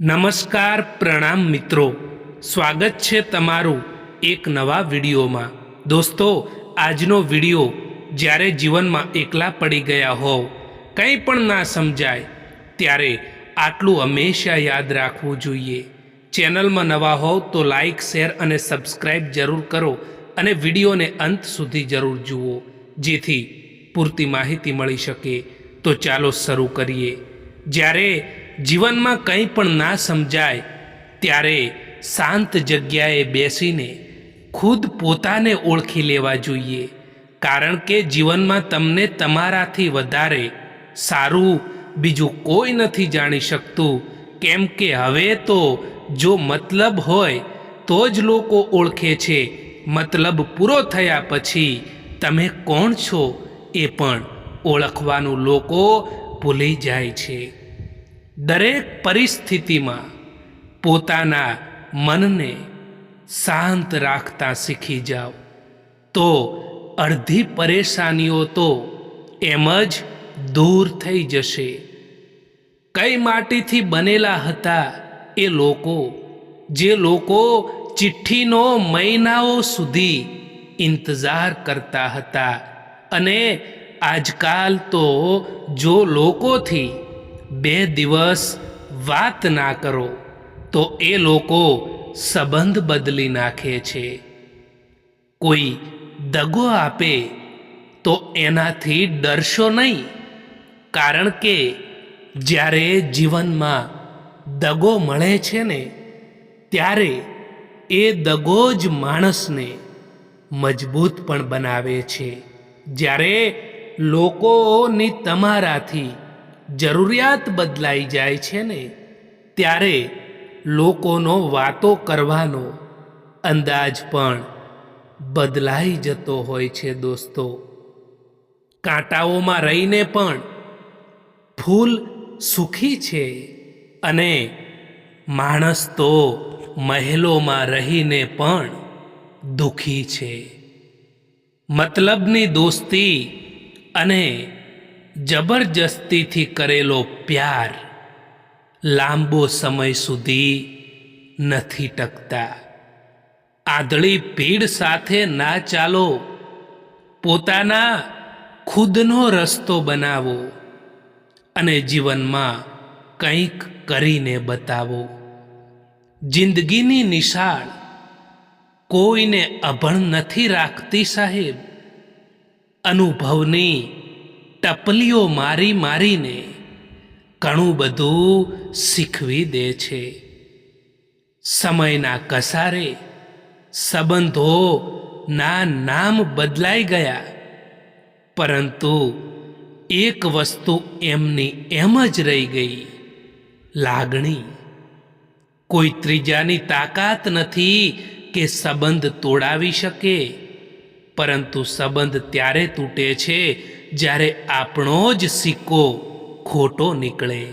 નમસ્કાર પ્રણામ મિત્રો. સ્વાગત છે તમારું એક નવા વિડીયોમાં. દોસ્તો, આજનો વીડિયો જ્યારે જીવનમાં એકલા પડી ગયા હોવ, કંઈ પણ ના સમજાય, ત્યારે આટલું હંમેશા યાદ રાખવું જોઈએ. ચેનલમાં નવા હોવ તો લાઈક, શેર અને સબસ્ક્રાઈબ જરૂર કરો અને વિડીયોને અંત સુધી જરૂર જુઓ, જેથી પૂરતી માહિતી મળી શકે. તો ચાલો શરૂ કરીએ. જ્યારે જીવનમાં કંઈ પણ ના સમજાય, ત્યારે શાંત જગ્યાએ બેસીને ખુદ પોતાને ઓળખી લેવા જોઈએ. કારણ કે જીવનમાં તમને તમારાથી વધારે સારું બીજું કોઈ નથી જાણી શકતું. કેમ કે હવે તો જો મતલબ હોય, તો જ લોકો ઓળખે છે. મતલબ પૂરો થયા પછી તમે કોણ છો એ પણ ઓળખવાનું લોકો ભૂલી જાય છે. દરેક પરિસ્થિતિમાં પોતાના મનને શાંત રાખતા શીખી જાઓ. તો અડધી પરેશાનીઓ તો એમ જ દૂર થઈ જશે. કઈ માટીથી બનેલા હતા એ લોકો? જે લોકો ચિઠ્ઠીનો મહિનાઓ સુધી ઇંતજાર કરતા હતા. અને આજકાલ તો જો લોકોથી બે દિવસ વાત ના કરો, તો એ લોકો સંબંધ બદલી નાખે છે. કોઈ દગો આપે, તો એનાથી ડરશો નહીં. કારણ કે જ્યારે જીવનમાં દગો મળે છે ને, ત્યારે એ દગો જ માણસને મજબૂત પણ બનાવે છે. જ્યારે લોકોની તમારાથી જરૂરિયાત બદલાઈ જાય છે ને, ત્યારે લોકોનો વાતો કરવાનો અંદાજ પણ બદલાઈ જતો હોય છે દોસ્તો. કાંટાઓમાં રહીને પણ ફૂલ સુખી છે અને માણસ તો મહેલોમાં રહીને પણ દુખી છે. મતલબની દોસ્તી અને જબરજસ્તીથી કરેલો પ્યાર લાંબો સમય સુધી નથી ટકતા. આદળી ભીડ સાથે ના ચાલો, પોતાના ખુદનો રસ્તો બનાવો અને જીવનમાં કંઈક કરીને બતાવો. જિંદગીની નિશાળ કોઈને અભણ નથી રાખતી સાહેબ. અનુભવની ટપલીઓ મારી મારીને ઘણું બધું શીખવી દે છે. સમયના કસારે સંબંધો ના નામ બદલાઈ ગયા, પરંતુ એક વસ્તુ એમની એમ જ રહી ગઈ, લાગણી. કોઈ ત્રીજાની તાકાત નથી કે સંબંધ તોડાવી શકે. પરંતુ સંબંધ ત્યારે તૂટે છે જ્યારે આપણો જ સિક્કો ખોટો નીકળે.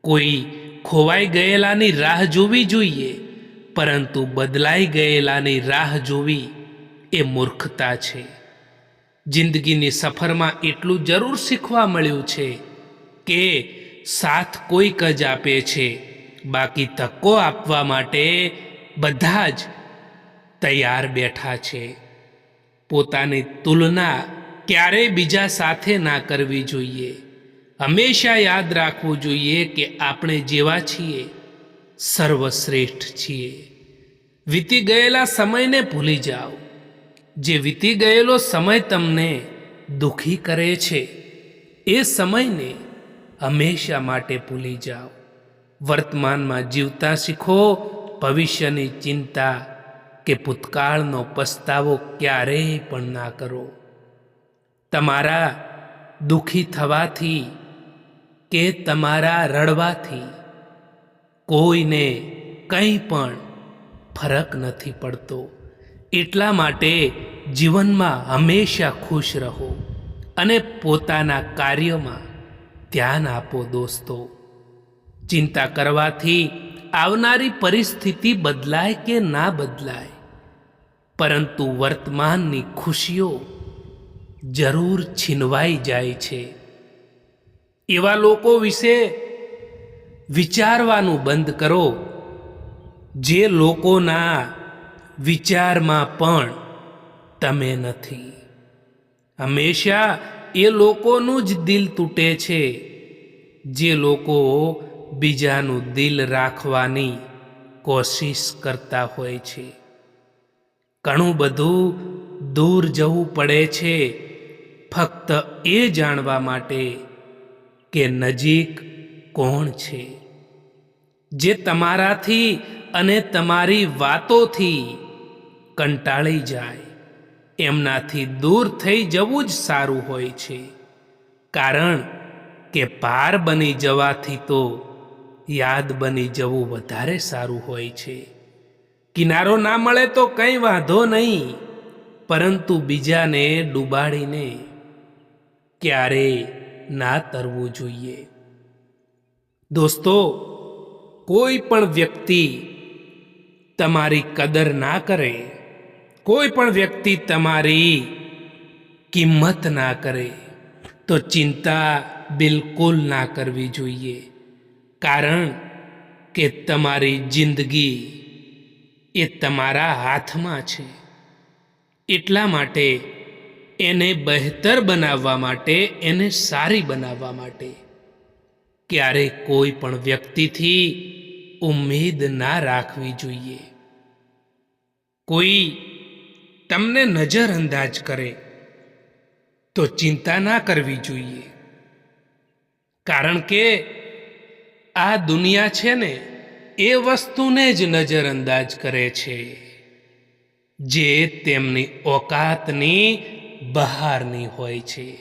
કોઈ ખોવાઈ ગયેલાની રાહ જોવી જોઈએ, પરંતુ બદલાઈ ગયેલાની રાહ જોવી એ મૂર્ખતા છે. જિંદગીની સફરમાં એટલું જરૂર શીખવા મળ્યું છે કે સાથ કોઈક જ આપે છે, બાકી તકો આપવા માટે બધા જ તૈયાર બેઠા છે. પોતાની તુલના ક્યારેય બીજા સાથે ના કરવી જોઈએ. હંમેશા યાદ રાખવું જોઈએ કે આપણે જેવા છીએ, સર્વશ્રેષ્ઠ છીએ. વીતી ગયેલા સમયને ભૂલી જાઓ. જે વીતી ગયેલો સમય તમને દુખી કરે છે, એ સમયને હંમેશા માટે ભૂલી જાઓ. વર્તમાનમાં જીવતા શીખો, ભવિષ્યની ચિંતા કે ભૂતકાળનો પસ્તાવો ક્યારેય પણ ના કરો. તમારા દુખી થવાથી કે તમારા રડવાથી કોઈને કંઈ પણ ફરક નથી પડતો. એટલા માટે જીવનમાં હંમેશા ખુશ રહો અને પોતાના કાર્યમાં ધ્યાન આપો દોસ્તો. ચિંતા કરવાથી આવનારી પરિસ્થિતિ બદલાય કે ના બદલાય પરંતુ વર્તમાનની ખુશીઓ જરૂર છીનવાઈ જાય છે. એવા લોકો વિશે વિચારવાનું બંધ કરો. જે લોકોના વિચારમાં પણ તમે નથી. હંમેશા એ લોકોનું જ દિલ તૂટે છે, જે લોકો બીજાનું દિલ રાખવાની કોશિશ કરતા હોય છે. ઘણું બધું દૂર જવું પડે છે. ફક્ત એ જાણવા માટે કે નજીક કોણ છે. જે તમારાથી અને તમારી વાતોથી કંટાળી જાય, એમનાથી દૂર થઈ જવું જ સારું હોય છે. કારણ કે પાર બની જવાથી તો યાદ બની જવું વધારે સારું હોય છે. કિનારો ના મળે તો કંઈ વાંધો નહીં, પરંતુ બીજાને ડૂબાડીને ક્યારેય ના તરવું જોઈએ. દોસ્તો, કોઈ પણ વ્યક્તિ તમારી કદર ના કરે, કોઈ પણ વ્યક્તિ તમારી કિંમત ના કરે, તો ચિંતા બિલકુલ ના કરવી જોઈએ. કારણ કે તમારી જિંદગી એ તમારા હાથમાં છે. એટલા માટે એને બહેતર બનાવવા માટે, એને સારી બનાવવા માટે ક્યારે કોઈ પણ વ્યક્તિથી ઉમેદ ના રાખવી જોઈએ. કોઈ તમને નજરઅંદાજ કરે તો ચિંતા ના કરવી જોઈએ. કારણ કે આ દુનિયા છે ને એ વસ્તુને જ નજરઅંદાજ કરે છે, જે તેમની ઓકાતની બહારની હોય છે.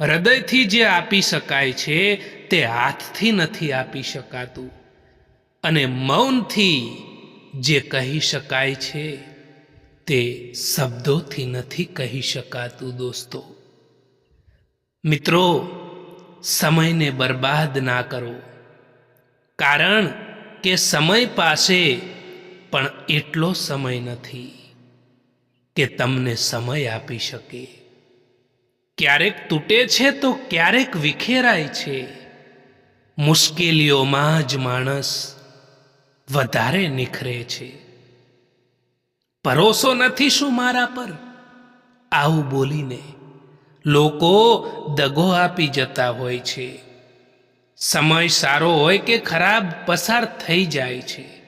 હૃદયથી જે આપી શકાય છે, તે હાથથી નથી આપી શકાતું. અને મૌનથી જે કહી શકાય છે, તે શબ્દોથી નથી કહી શકાતું દોસ્તો. મિત્રો, સમયને બરબાદ ના કરો. કારણ કે સમય પાસે પણ એટલો સમય નથી કે તમને સમય આપી શકે. ક્યારેક તૂટે છે તો ક્યારેક વિખેરાય છે. મુશ્કેલીઓમાં જ માણસ વધારે નિખરે છે. ભરોસો નથી શું મારા પર? આવું બોલીને લોકો દગો આપી જતા હોય છે. સમય સારો હોય કે ખરાબ પસાર થઈ જાય છે.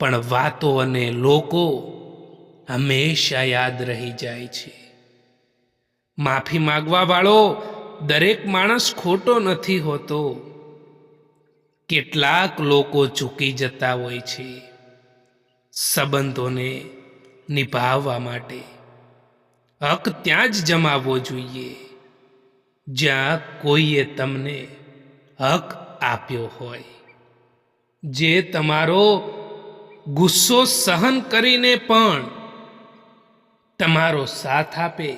પણ વાતો અને લોકો હંમેશા યાદ રહી જાય છે. માફી માગવા વાળો દરેક માણસ ખોટો નથી હોતો. કેટલાક લોકો ચૂકી જતા હોય છે સંબંધોને નિભાવવા માટે. હક ત્યાં જ જમાવવો જોઈએ. જ્યાં કોઈએ તમને હક આપ્યો હોય. જે તમારો ગુસ્સો સહન કરીને પણ તમારો સાથ આપે.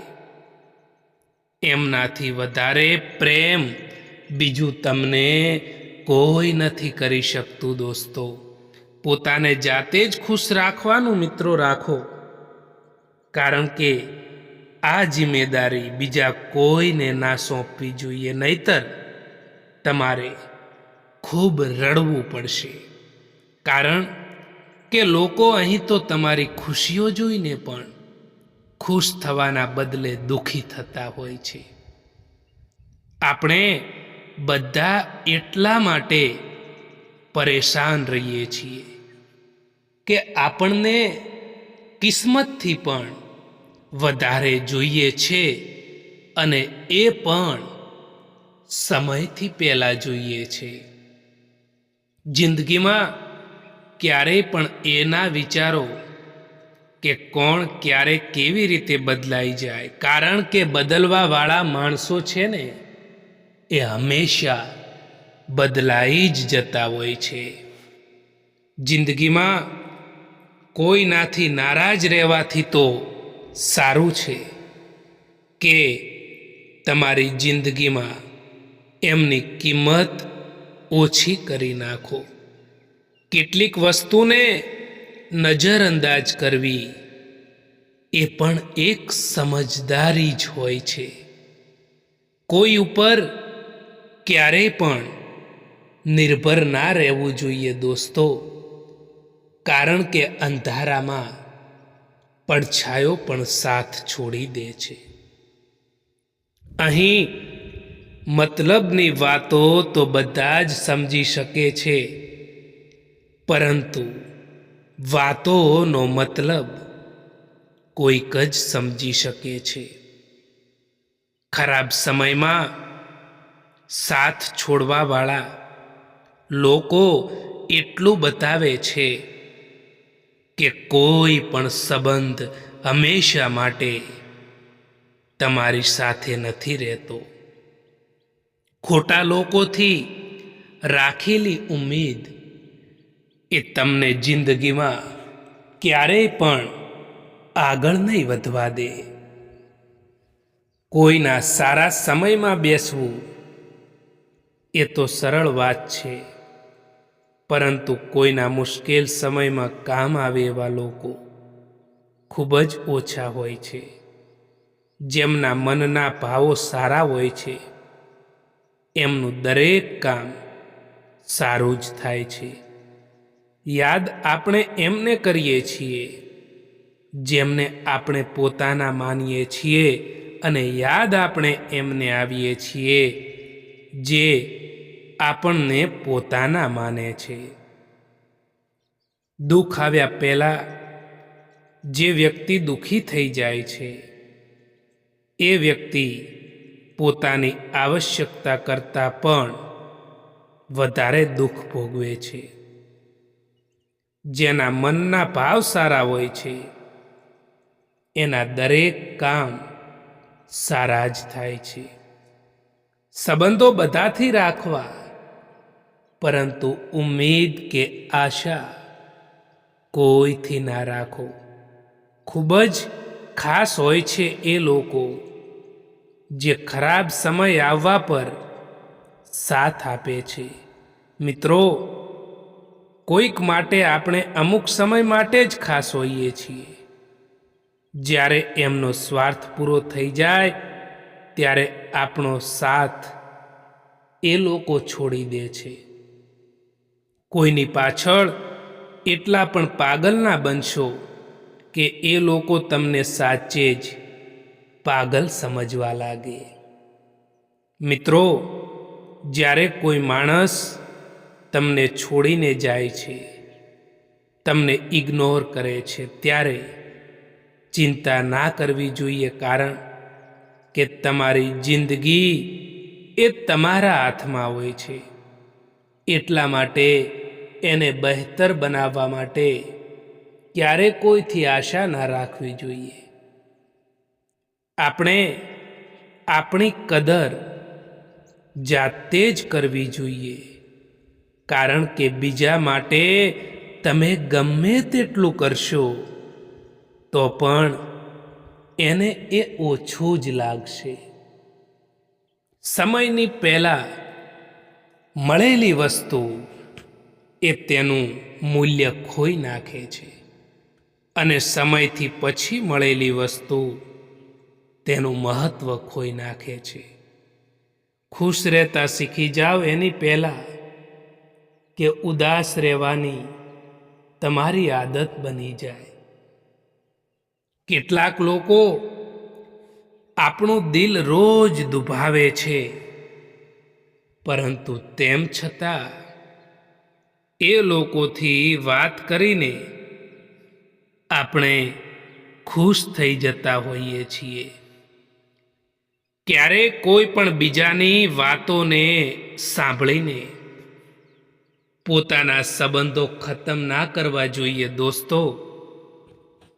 એમનાથી વધારે પ્રેમ બીજું તમને કોઈ નથી કરી શકતું દોસ્તો. પોતાને જાતે જ ખુશ રાખવાનું મિત્રો રાખો. કારણ કે આ જિમ્મેદારી બીજા કોઈને ના સોંપવી જોઈએ નહીતર તમારે ખૂબ રડવું પડશે. કારણ કે લોકો અહીં તો તમારી ખુશીઓ જોઈને પણ ખુશ થવાના બદલે દુઃખી થતા હોય છે. આપણે બધા એટલા માટે પરેશાન રહીએ છીએ કે આપણને કિસ્મતથી પણ વધારે જોઈએ છે અને એ પણ સમયથી પહેલાં જોઈએ છે. જિંદગીમાં ક્યારેય પણ એના વિચારો કે કોણ ક્યારે કેવી રીતે બદલાઈ જાય, કારણ કે બદલવાવાળા માણસો છે ને, એ હંમેશા બદલાઈ જ જતા હોય છે. જિંદગીમાં કોઈનાથી નારાજ રહેવાથી તો સારું છે કે તમારી જિંદગીમાં એમની કિંમત ઓછી કરી નાખો. કેટલીક વસ્તુને નજરઅંદાજ કરવી એ પણ એક સમજદારી જ હોય છે. કોઈ ઉપર ક્યારેય પણ નિર્ભર ના રહેવું જોઈએ દોસ્તો, કારણ કે અંધારામાં પડછાયો પણ સાથ છોડી દે છે. અહીં મતલબની વાતો તો બધા જ સમજી શકે છે. પરંતુ વાતોનો મતલબ કોઈક જ સમજી શકે છે. ખરાબ સમયમાં સાથ છોડવાવાળા લોકો એટલું બતાવે છે કે કોઈ પણ સંબંધ હંમેશા માટે તમારી સાથે નથી રહેતો. ખોટા લોકોથી રાખેલી ઉમ્મીદ એ તમને જિંદગીમાં ક્યારેય પણ આગળ નહીં વધવા દે. કોઈના સારા સમયમાં બેસવું એ તો સરળ વાત છે, પરંતુ કોઈના મુશ્કેલ સમયમાં કામ આવે એવા લોકો ખૂબ જ ઓછા હોય છે, જેમના મનના ભાવો સારા હોય છે. એમનું દરેક કામ સારું જ થાય છે. યાદ આપણે એમને કરીએ છીએ, જેમને આપણે પોતાના માનીએ છીએ અને યાદ આપણે એમને આવીએ છીએ, જે આપણને પોતાના માને છે. દુઃખ આવ્યા પહેલાં જે વ્યક્તિ દુઃખી થઈ જાય છે, એ વ્યક્તિ પોતાની આવશ્યકતા કરતાં પણ વધારે દુઃખ ભોગવે છે. જેના મનના ભાવ સારા હોય છે, એના દરેક કામ સારા જ થાય છે. સંબંધો બધાથી રાખવા, પરંતુ ઉમેદ કે આશા કોઈથી ના રાખો. ખૂબ જ ખાસ હોય છે એ લોકો જે ખરાબ સમય આવવા પર સાથ આપે છે. મિત્રો, કોઈક માટે આપણે અમુક સમય માટે જ ખાસ હોઈએ છીએ. જ્યારે એમનો સ્વાર્થ પૂરો થઈ જાય, ત્યારે આપણો સાથ એ લોકો છોડી દે છે. કોઈની પાછળ એટલા પણ પાગલ ના બનશો કે એ લોકો તમને સાચે જ પાગલ સમજવા લાગે. મિત્રો, જ્યારે કોઈ માણસ તમને છોડીને જાય છે, તમને ઇગ્નોર કરે છે, ત્યારે ચિંતા ના કરવી જોઈએ કારણ કે તમારી જિંદગી એ તમારા હાથમાં હોય છે. એટલા માટે એને બહેતર બનાવવા માટે ક્યારે કોઈથી આશા ના રાખવી જોઈએ. આપણે આપણી કદર જાતે જ કરવી જોઈએ. કારણ કે બીજા માટે તમે ગમે તેટલું કરશો, તો પણ એને એ ઓછું જ લાગશે. સમયની પહેલાં મળેલી વસ્તુ એ તેનું મૂલ્ય ખોઈ નાખે છે. અને સમયથી પછી મળેલી વસ્તુ તેનું મહત્વ ખોઈ નાખે છે. ખુશ રહેતા શીખી જાઓ એની પહેલાં કે ઉદાસ રહેવાની તમારી આદત બની જાય. કેટલાક લોકો આપણું દિલ રોજ દુભાવે છે, પરંતુ તેમ છતાં એ લોકોથી વાત કરીને આપણે ખુશ થઈ જતા હોઈએ છીએ. ક્યારે કોઈ પણ બીજાની વાતોને સાંભળીને પોતાના સંબંધો ખતમ ના કરવા જોઈએ દોસ્તો.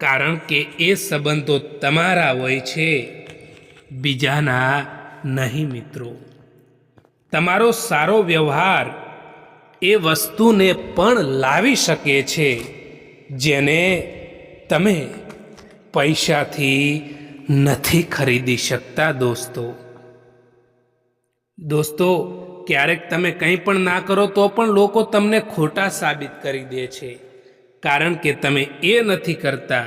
કારણ કે એ સંબંધો તમારા હોય છે, બીજાના નહીં મિત્રો. તમારો સારો વ્યવહાર એ વસ્તુને પણ લાવી શકે છે, જેને તમે પૈસાથી નથી ખરીદી શકતા દોસ્તો. દોસ્તો, ક્યારેક તમે કંઈ પણ ના કરો તો પણ લોકો તમને ખોટા સાબિત કરી દે છે. કારણ કે તમે એ નથી કરતા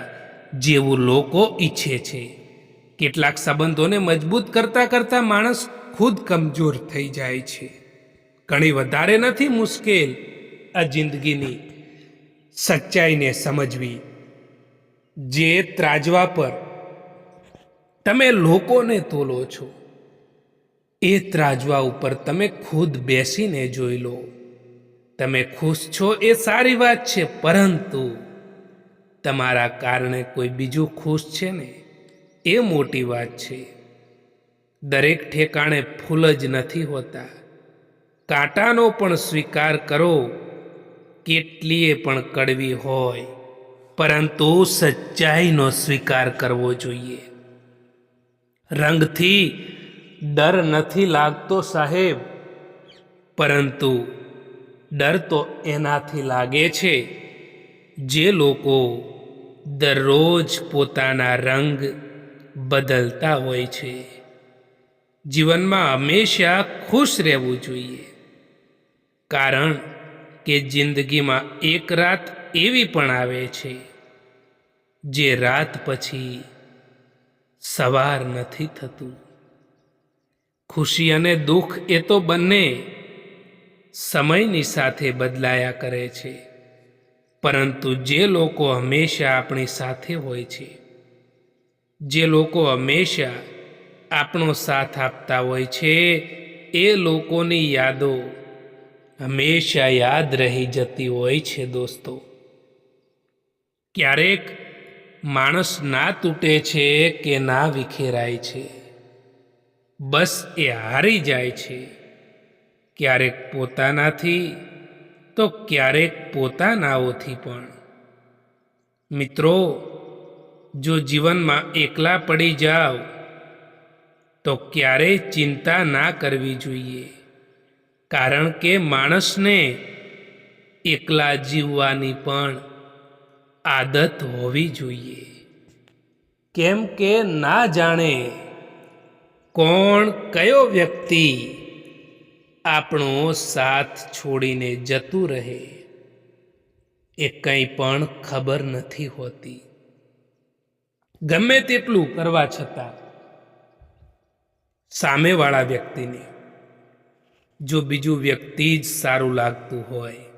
જેવું લોકો ઈચ્છે છે. કેટલાક સંબંધોને મજબૂત કરતા કરતા માણસ ખુદ કમજોર થઈ જાય છે. ઘણી વધારે નથી મુશ્કેલ આ જિંદગીની સચ્ચાઈને સમજવી. જે ત્રાજવા પર તમે લોકોને તોલો છો. એ ત્રાજવા ઉપર તમે ખુદ બેસીને જોઈ લો. તમે ખુશ છો એ સારી વાત છે, પરંતુ તમારા કારણે કોઈ બીજું ખુશ છે ને? એ મોટી વાત છે. દરેક ઠેકાણે ફૂલ જ નથી હોતા. કાંટાનો પણ સ્વીકાર કરો. કેટલીય પણ કડવી હોય. પરંતુ સચ્ચાઈનો સ્વીકાર કરવો જોઈએ. રંગથી ડર નથી લાગતો સાહેબ. પરંતુ ડર તો એનાથી લાગે છે. જે લોકો દરરોજ પોતાના રંગ બદલતા હોય છે. જીવનમાં હંમેશા ખુશ રહેવું જોઈએ. કારણ કે જિંદગીમાં એક રાત એવી પણ આવે છે, જે રાત પછી સવાર નથી થતું. ખુશી અને દુઃખ એ તો બંને સમયની સાથે બદલાયા કરે છે. પરંતુ જે લોકો હંમેશા આપણી સાથે હોય છે, જે લોકો હંમેશા આપણો સાથ આપતા હોય છે, એ લોકોની યાદો હંમેશા યાદ રહી જતી હોય છે, દોસ્તો. ક્યારેક માણસ ના તૂટે છે કે ના વિખેરાય છે? બસ એ હારી જાય છે. ક્યારેક પોતાનાથી, તો ક્યારેક પોતાનાઓથી પણ. મિત્રો, જો જીવનમાં એકલા પડી જાઓ તો ક્યારેય ચિંતા ના કરવી જોઈએ. કારણ કે માણસને એકલા જીવવાની પણ આદત હોવી જોઈએ. કેમ કે ના જાણે કોણ કયો વ્યક્તિ આપણો સાથ છોડીને જતું રહે એ કંઈ પણ ખબર નથી હોતી. ગમે તેટલું કરવા છતાં સામેવાળા વ્યક્તિને જો બીજું વ્યક્તિ જ સારું લાગતું હોય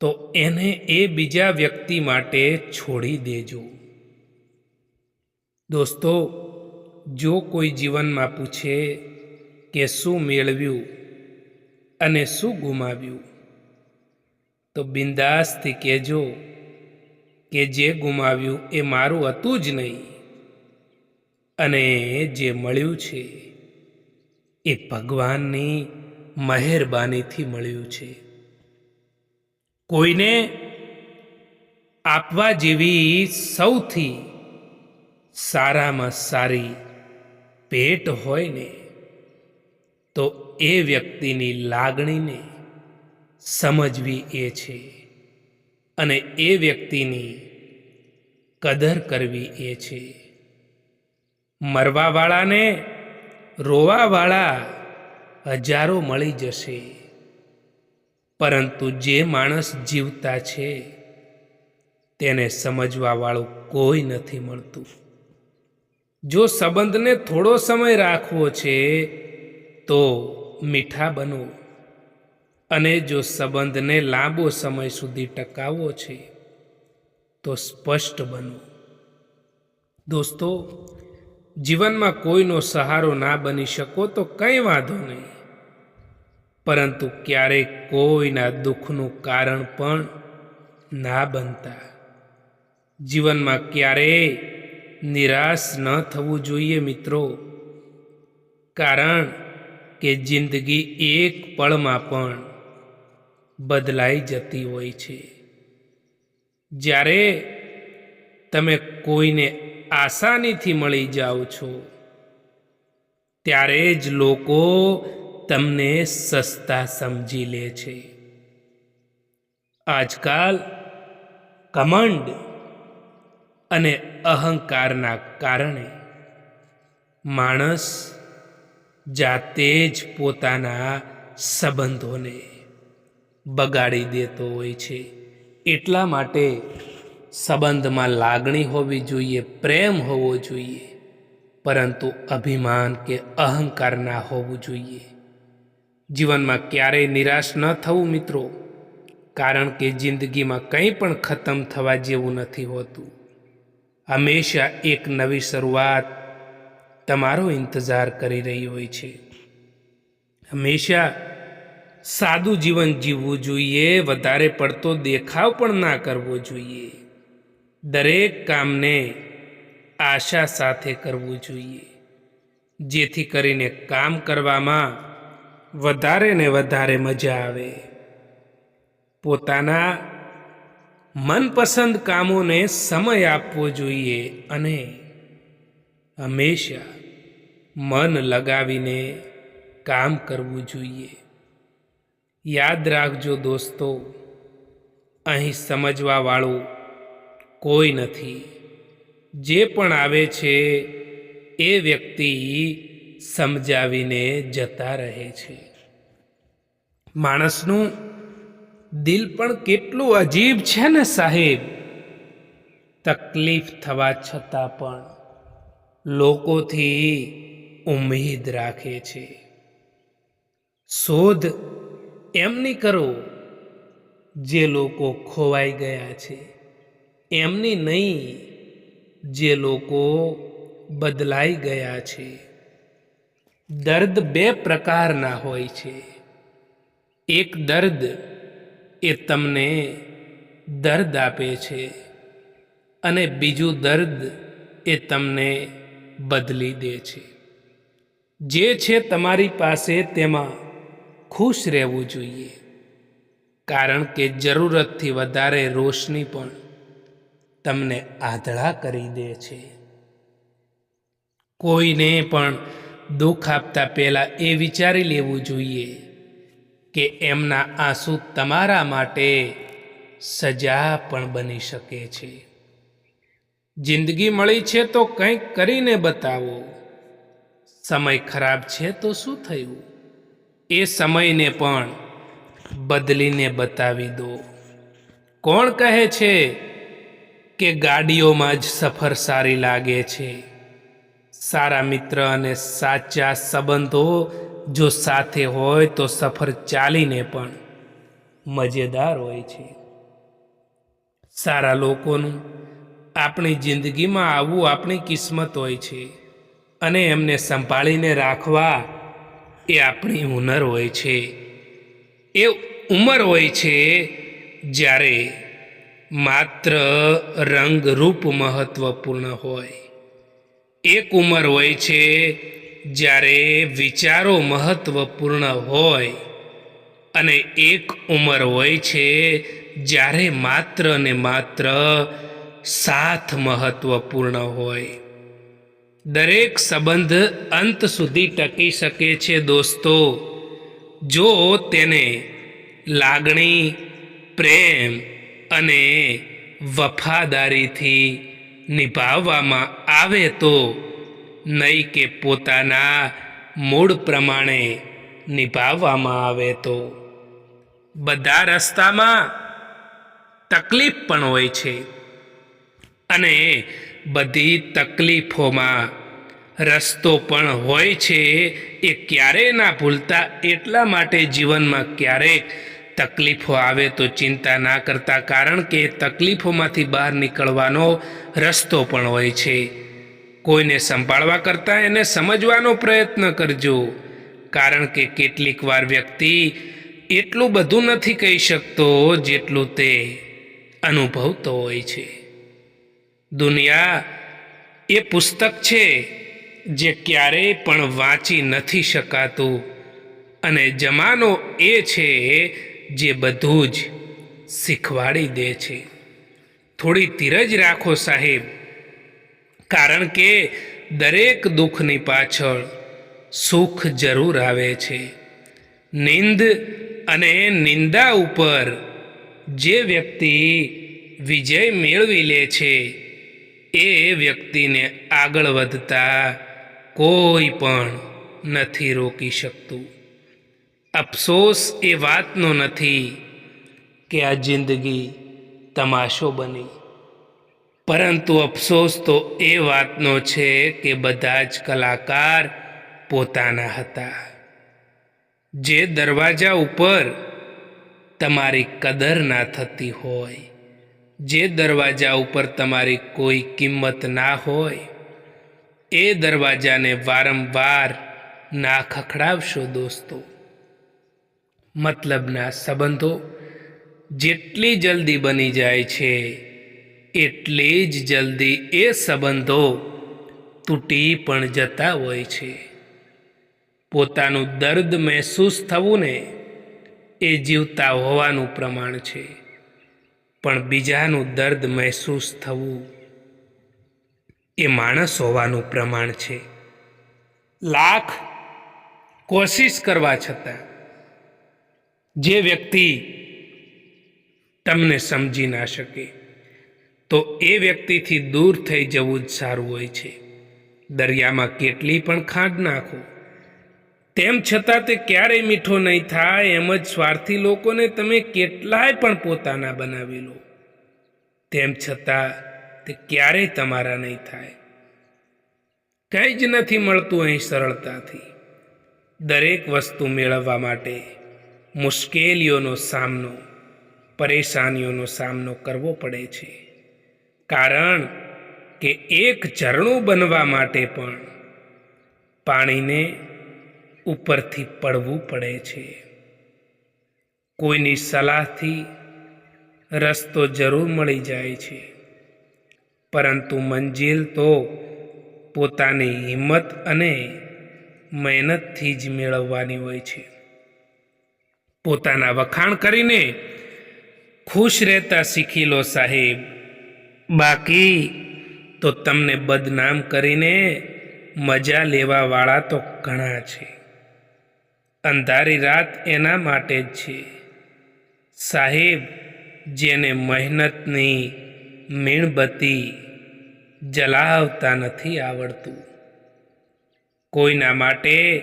તો એને એ બીજા વ્યક્તિ માટે છોડી દેજો. દોસ્તો, જો કોઈ જીવનમાં પૂછે કે શું મેળવ્યું અને શું ગુમાવ્યું, તો બિંદાસથી કહેજો કે જે ગુમાવ્યું એ મારું હતું જ નહીં અને જે મળ્યું છે એ ભગવાનની મહેરબાનીથી મળ્યું છે. કોઈને આપવા જેવી સૌથી સારામાં સારી ભેટ હોય ને, તો એ વ્યક્તિની લાગણીને સમજવી એ છે અને એ વ્યક્તિની કદર કરવી એ છે. મરવાવાળાને રોવાવાળા હજારો મળી જશે. પરંતુ જે માણસ જીવતા છે, તેને સમજવાવાળું કોઈ નથી મળતું. જો સંબંધને થોડો સમય રાખવો છે, તો મીઠા બનો. અને જો સંબંધને લાંબો સમય સુધી ટકાવવો છે, તો સ્પષ્ટ બનો. દોસ્તો, જીવનમાં કોઈનો સહારો ના બની શકો તો કંઈ વાંધો નહીં. પરંતુ ક્યારેક કોઈના દુઃખનું કારણ પણ ના બનતા. જીવનમાં ક્યારેય નિરાશ ન થવું જોઈએ મિત્રો. કારણ કે જિંદગી એક પળમાં પણ બદલાઈ જતી હોય છે. જ્યારે તમે કોઈને આસાનીથી મળી જાઓ છો, ત્યારે જ લોકો તમને સસ્તા સમજી લે છે. આજકાલ કમંડ અને અહંકારના કારણે માણસ જાતે જ પોતાના સંબંધોને બગાડી દેતો હોય છે. એટલા માટે સંબંધમાં લાગણી હોવી જોઈએ, પ્રેમ હોવો જોઈએ, પરંતુ અભિમાન કે અહંકાર ના હોવું જોઈએ. જીવનમાં ક્યારેય નિરાશ ન થવું મિત્રો, કારણ કે જિંદગીમાં કંઈ પણ ખતમ થવા જેવું નથી હોતું. હંમેશા એક નવી શરૂઆત તમારો ઇંતજાર કરી રહી હોય છે. હંમેશા સાદું જીવન જીવવું જોઈએ, વધારે પડતો દેખાવ પણ ના કરવો જોઈએ. દરેક કામને આશા સાથે કરવું જોઈએ, જેથી કરીને કામ કરવામાં વધારે ને વધારે મજા આવે. પોતાના મનપસંદ કામોને સમય આપવો જોઈએ અને હંમેશા મન લગાવીને કામ કરવું જોઈએ. યાદ રાખજો દોસ્તો, અહીં સમજવાવાળું કોઈ નથી. જે પણ આવે છે એ વ્યક્તિ સમજાવીને જતા રહે છે. માણસનું દિલ પણ કેટલું અજીબ છે ને સાહેબ? તકલીફ થવા છતાં પણ લોકોથી ઉમેદ રાખે છે. શોધ એમની કરો, જે લોકો ખોવાઈ ગયા છે. એમની નહીં, જે લોકો બદલાઈ ગયા છે. દર્દ બે પ્રકારના હોય છે. એક દર્દ એ તમને દર્દ આપે છે અને બીજું દર્દ એ તમને બદલી દે છે. જે છે તમારી પાસે તેમાં ખુશ રહેવું જોઈએ. કારણ કે જરૂરતથી વધારે રોશની પણ તમને આધળા કરી દે છે. કોઈને પણ દુઃખ આપતા પહેલાં એ વિચારી લેવું જોઈએ કે એમના આંસુ તમારા માટે સજા પણ બની શકે છે. જિંદગી મળી છે તો કંઈક કરીને બતાવો. સમય ખરાબ છે તો શું થયું? એ સમયને પણ બદલીને બતાવી દો. કોણ કહે છે કે ગાડીઓમાં જ સફર સારી લાગે છે? સારા મિત્ર અને સાચા સંબંધો જો સાથે હોય તો સફર ચાલીને પણ મજેદાર હોય છે. સારા લોકોનું આપણી જિંદગીમાં આવવું આપણી કિસ્મત હોય છે અને એમને સંભાળીને રાખવા એ આપણી હુનર હોય છે. એ ઉંમર હોય છે જ્યારે માત્ર રંગરૂપ મહત્વપૂર્ણ હોય. એક ઉંમર હોય છે જ્યારે વિચારો મહત્વપૂર્ણ હોય અને એક ઉંમર હોય છે જ્યારે માત્ર ને માત્ર સાથ મહત્વપૂર્ણ હોય. દરેક સંબંધ અંત સુધી ટકી શકે છે દોસ્તો. જો તેને લાગણી, પ્રેમ અને વફાદારીથી નિભાવવામાં આવે તો નહીં કે પોતાના મૂળ પ્રમાણે નિભાવવામાં આવે તો. બધા રસ્તામાં તકલીફ પણ હોય છે. અને બધી તકલીફોમાં રસ્તો પણ હોય છે એ ક્યારેય ના ભૂલતા. એટલા માટે જીવનમાં ક્યારેક તકલીફો આવે તો ચિંતા ના કરતા, કારણ કે તકલીફોમાંથી બહાર નીકળવાનો રસ્તો પણ હોય છે. કોઈને સંભાળવા કરતાં એને સમજવાનો પ્રયત્ન કરજો, કારણ કે કેટલીક વાર વ્યક્તિ એટલું બધું નથી કહી શકતો જેટલું તે અનુભવતો હોય છે. દુનિયા એ પુસ્તક છે જે ક્યારેય પણ વાંચી નથી શકાતું અને જમાનો એ છે જે બધું જ શીખવાડી દે છે. થોડી ધીરજ રાખો સાહેબ, કારણ કે દરેક દુઃખની પાછળ સુખ જરૂર આવે છે. નિંદ અને નિંદા ઉપર જે વ્યક્તિ વિજય મેળવી લે છે, એ વ્યક્તિને આગળ વધતા કોઈ પણ નથી રોકી શકતું. અફસોસ એ વાતનો નથી કે આ જિંદગી તમાશો બની. પરંતુ અફસોસ તો એ વાતનો છે કે બધા જ કલાકાર પોતાના હતા. જે દરવાજા ઉપર તમારી કદર ના થતી હોય, જે દરવાજા ઉપર તમારી કોઈ કિંમત ના હોય, એ દરવાજાને વારંવાર ના ખખડાવશો દોસ્તો. મતલબના સંબંધો જેટલી જલ્દી બની જાય છે, એટલી જ જલ્દી એ સંબંધો તૂટી પણ જતા હોય છે. પોતાનું દર્દ મહેસૂસ થવું ને એ જીવતા હોવાનું પ્રમાણ છે, પણ બીજાનું દર્દ મહેસૂસ થવું એ માણસ હોવાનું પ્રમાણ છે. લાખ કોશિશ કરવા છતાં જે વ્યક્તિ તમને સમજી ના શકે, તો એ વ્યક્તિથી દૂર થઈ જવું જ સારું હોય છે. દરિયામાં કેટલી પણ ખાંડ નાખો. તેમ છતાં તે ક્યારેય મીઠો નહીં થાય, એમ જ સ્વાર્થી લોકોને તમે કેટલાય પણ પોતાના બનાવી લો. તેમ છતાં તે ક્યારેય તમારા નહીં થાય. કંઈ જ નથી મળતું અહીં સરળતાથી. દરેક વસ્તુ મેળવવા માટે મુશ્કેલીઓનો સામનો, પરેશાનીઓનો સામનો કરવો પડે છે. કારણ કે એક ઝરણું બનવા માટે પણ પાણીને ઉપરથી પડવું પડે છે. કોઈની સલાહથી રસ્તો જરૂર મળી જાય છે. પરંતુ મંજિલ તો પોતાની હિંમત અને મહેનતથી જ મેળવવાની હોય છે. પોતાના વખાણ કરીને ખુશ રહેતા શીખી લો સાહેબ. બાકી તો તમને બદનામ કરીને મજા લેવાવાળા તો ઘણા છે. અંધારી રાત એના માટે જ છે. સાહેબ, જેને મહેનતની મીણબત્તી જલાવતા નથી આવડતું. કોઈના માટે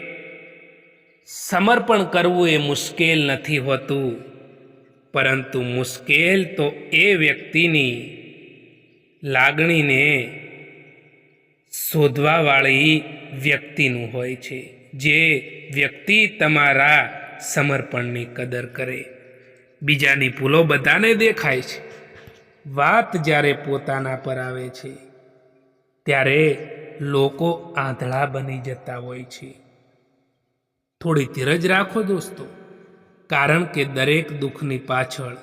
સમર્પણ કરવું એ મુશ્કેલ નથી હોતું. પરંતુ મુશ્કેલ તો એ વ્યક્તિની લાગણીને શોધવાવાળી વ્યક્તિનું હોય છે, જે વ્યક્તિ તમારા સમર્પણની કદર કરે. બીજાની ભૂલો બધાને દેખાય છે. વાત જ્યારે પોતાના પર આવે છે, ત્યારે લોકો આંધળા બની જતા હોય છે. થોડી ધીરજ રાખો દોસ્તો, કારણ કે દરેક દુઃખની પાછળ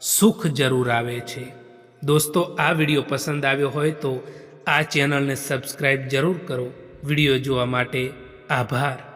સુખ જરૂર આવે છે. દોસ્તો, આ વીડિયો પસંદ આવ્યો હોય તો આ ચેનલને સબસ્ક્રાઈબ જરૂર કરો. વીડિયો જોવા માટે આભાર.